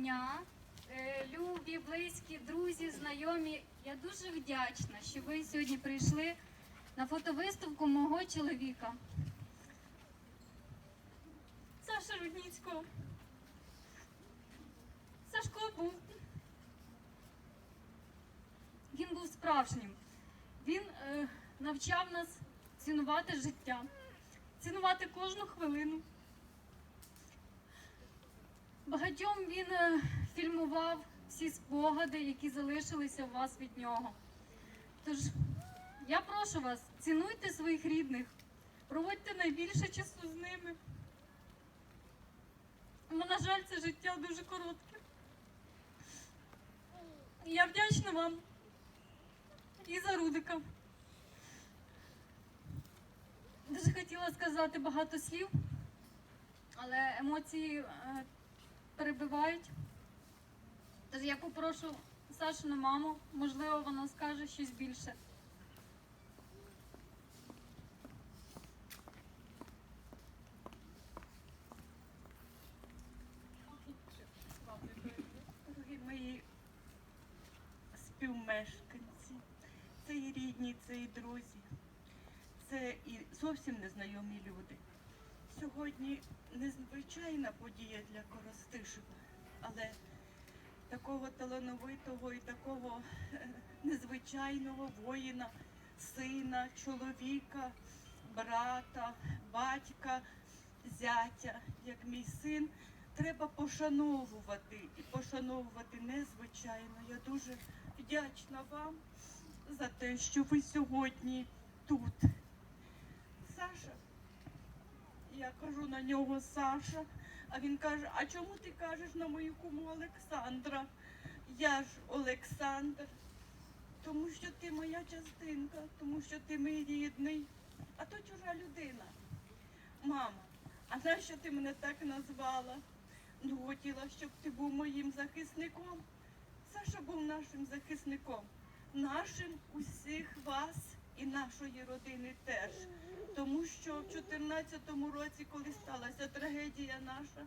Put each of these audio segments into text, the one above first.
дня, Е, любі, близькі, друзі, знайомі. Я дуже вдячна, що ви сьогодні прийшли на фотовиставку мого чоловіка. Саша Рудніцького. Сашко був. Він був справжнім. Він е, навчав нас цінувати життя, цінувати кожну хвилину. Багатьом він е, фільмував всі спогади, які залишилися у вас від нього. Тож я прошу вас, цінуйте своїх рідних, проводьте найбільше часу з ними. Бо, на жаль, це життя дуже коротке. Я вдячна вам і за Рудика. Дуже хотіла сказати багато слів, але емоції е, перебивають. Я попрошу Сашину маму, можливо, вона скаже щось більше. Мої співмешканці, це і рідні, це і друзі, це і зовсім незнайомі люди. Сьогодні незвичайна подія для Коростишева, але такого талановитого і такого е, незвичайного воїна, сина, чоловіка, брата, батька, зятя, як мій син, треба пошановувати і пошановувати незвичайно. Я дуже вдячна вам за те, що ви сьогодні тут. Саша, я кажу на нього Саша, а він каже: А чому ти кажеш на мою куму Олександра? Я ж Олександр, тому що ти моя частинка, тому що ти мій рідний, а то чужа людина. Мама, а нащо ти мене так назвала? Ну, хотіла, щоб ти був моїм захисником. Саша був нашим захисником, нашим усіх вас і нашої родини теж. Тому що в 2014 році, коли сталася трагедія наша,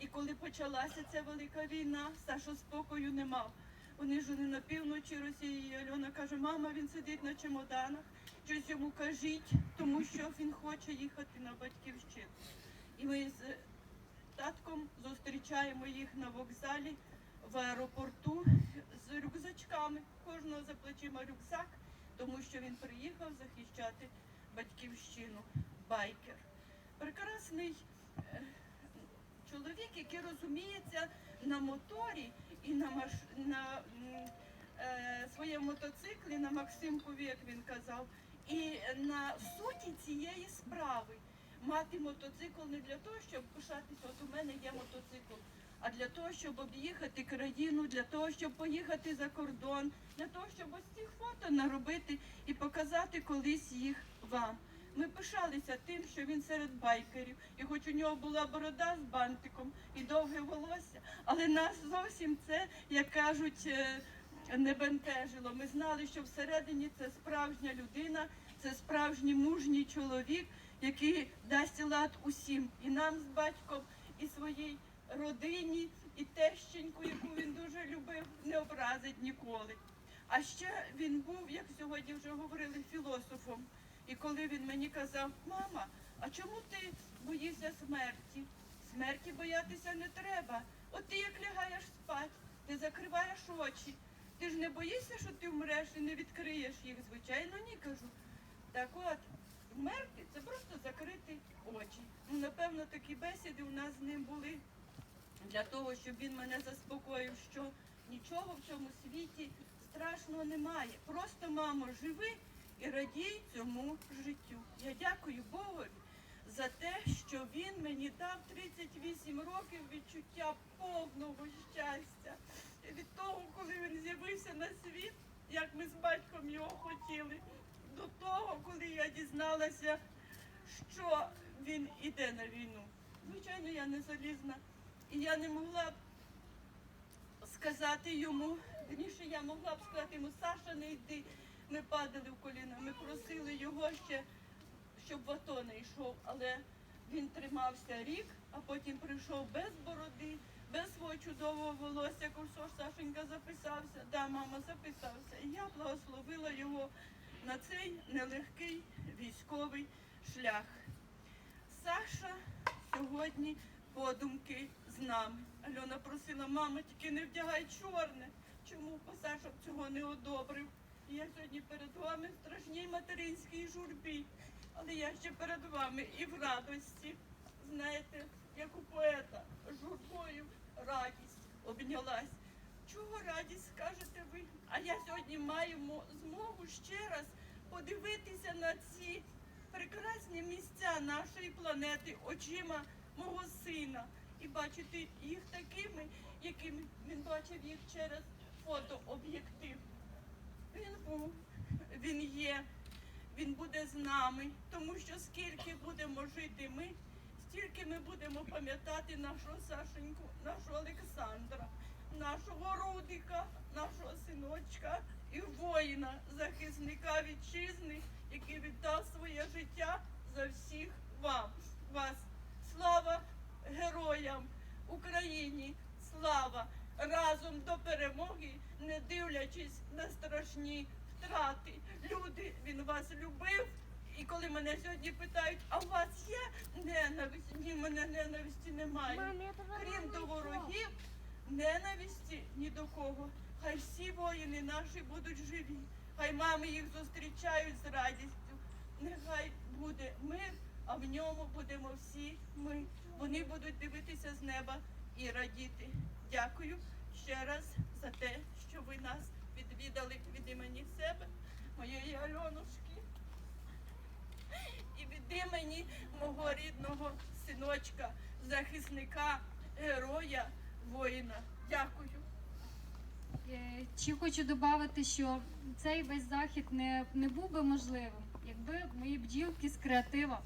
і коли почалася ця велика війна, Саша спокою не мав. Вони ж вони на півночі Росії, і Альона каже, мама, він сидить на чемоданах, щось йому кажіть, тому що він хоче їхати на батьківщину. І ми з татком зустрічаємо їх на вокзалі в аеропорту з рюкзачками. Кожного за плечима рюкзак, тому що він приїхав захищати батьківщину. Байкер. Прекрасний е, чоловік, який розуміється на моторі і на, маш... на е, своєму мотоциклі, на Максимкові, як він казав, і на суті цієї справи. Мати мотоцикл не для того, щоб пишатися, от у мене є мотоцикл, а для того, щоб об'їхати країну, для того, щоб поїхати за кордон, для того, щоб ось цих фото наробити і показати колись їх вам. Ми пишалися тим, що він серед байкерів, і хоч у нього була борода з бантиком і довге волосся, але нас зовсім це, як кажуть, е, не бентежило. Ми знали, що всередині це справжня людина, це справжній мужній чоловік, який дасть лад усім, і нам з батьком, і своїй родині, і тещеньку, яку він дуже любив, не образить ніколи. А ще він був, як сьогодні вже говорили, філософом. І коли він мені казав, мама, а чому ти боїшся смерті? Смерті боятися не треба. От ти як лягаєш спать, ти закриваєш очі. Ти ж не боїшся, що ти вмреш і не відкриєш їх? Звичайно, ні, кажу. Так от, вмерти це просто закрити очі. Ну, напевно, такі бесіди у нас з ним були для того, щоб він мене заспокоїв, що нічого в цьому світі страшного немає. Просто, мамо, живи і радій цьому життю. Я дякую Богові за те, що він мені дав 38 років відчуття повного щастя. І від того, коли він з'явився на світ, як ми з батьком його хотіли, до того, коли я дізналася, що він іде на війну. Звичайно, я не залізна. І я не могла б сказати йому, вірніше я могла б сказати йому, Саша, не йди. Ми падали в коліна, ми просили його ще, щоб в АТО не йшов, але він тримався рік, а потім прийшов без бороди, без свого чудового волосся, ж Сашенька записався. Да, мама записався. І я благословила його на цей нелегкий військовий шлях. Саша сьогодні подумки з нами. Альона просила, мама, тільки не вдягай чорне. Чому Саша цього не одобрив? Я сьогодні перед вами в страшній материнській журбі. Але я ще перед вами і в радості. Знаєте, як у поета, журбою радість обнялась. Чого радість скажете ви? А я сьогодні маємо змогу ще раз подивитися на ці прекрасні місця нашої планети очима мого сина і бачити їх такими, якими він бачив їх через фотооб'єктив. Він був, він є, він буде з нами, тому що скільки будемо жити ми, стільки ми будемо пам'ятати нашого Сашеньку, нашого Олександра, нашого Рудика, нашого синочка і воїна, захисника вітчизни, який віддав своє життя за всіх вам, вас. Слава героям Україні! Слава! Разом до перемоги, не дивлячись на страшні втрати. Люди, він вас любив. І коли мене сьогодні питають, а у вас є ненависть? Ні, мене ненависті немає. Крім до ворогів, ненависті ні до кого. Хай всі воїни наші будуть живі. Хай мами їх зустрічають з радістю. Нехай буде мир, а в ньому будемо всі ми. Вони будуть дивитися з неба і радіти. Дякую ще раз за те, що ви нас відвідали від імені себе, моєї Альонушки, і від імені мого рідного синочка, захисника, героя, воїна. Дякую. Е, Чи хочу додати, що цей весь захід не, не був би можливим, якби мої бджілки з креатива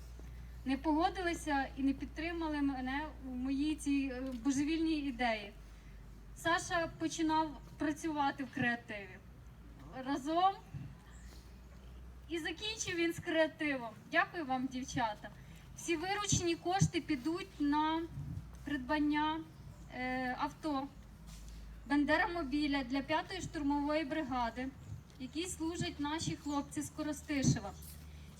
не погодилися і не підтримали мене у моїй цій е, божевільній ідеї. Саша починав працювати в креативі разом і закінчив він з креативом. Дякую вам, дівчата. Всі виручені кошти підуть на придбання е, авто. Бандерамобіля для 5-ї штурмової бригади, якій служать наші хлопці з Коростишева.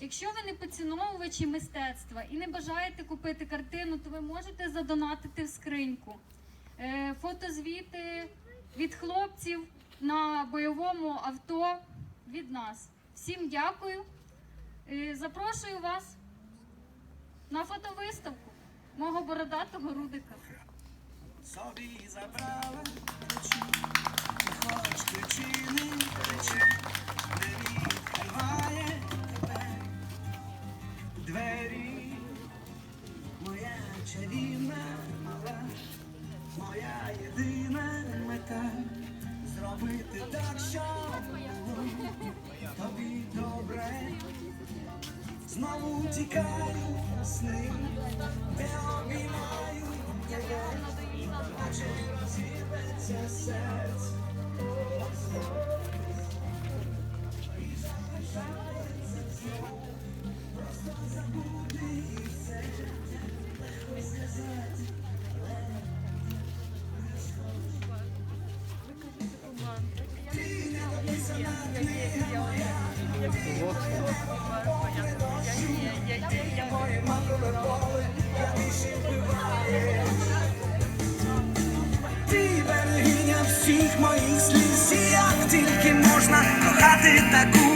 Якщо ви не поціновувачі мистецтва і не бажаєте купити картину, то ви можете задонатити в скриньку. Е, Фотозвіти від хлопців на бойовому авто від нас. Всім дякую. Е, Запрошую вас на фотовиставку мого бородатого рудика. Собі забрала хоч ключі не Знову тікаю в сни, де обіймаю тебе. Наче розірветься серце. І залишається знов. Просто забути і все. Сказати, Вбиває. Ти берегиня всіх моїх сліз, як тільки можна кохати таку